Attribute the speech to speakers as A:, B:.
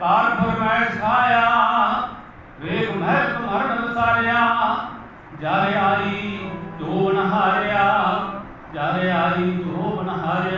A: ਪਾਰ ਫਰਮਾਇਸ਼ ਆਇਆ ਵੇਗ ਮਹਿ ਤੁਮਰਨ ਵਿਸਾਰਿਆ ਜਾਰੇ ਆਈ ਜੋ ਬਨਹਾਰਿਆ ਜਾਰੇ ਆਈ ਜੋ ਬਨਹਾਰਿਆ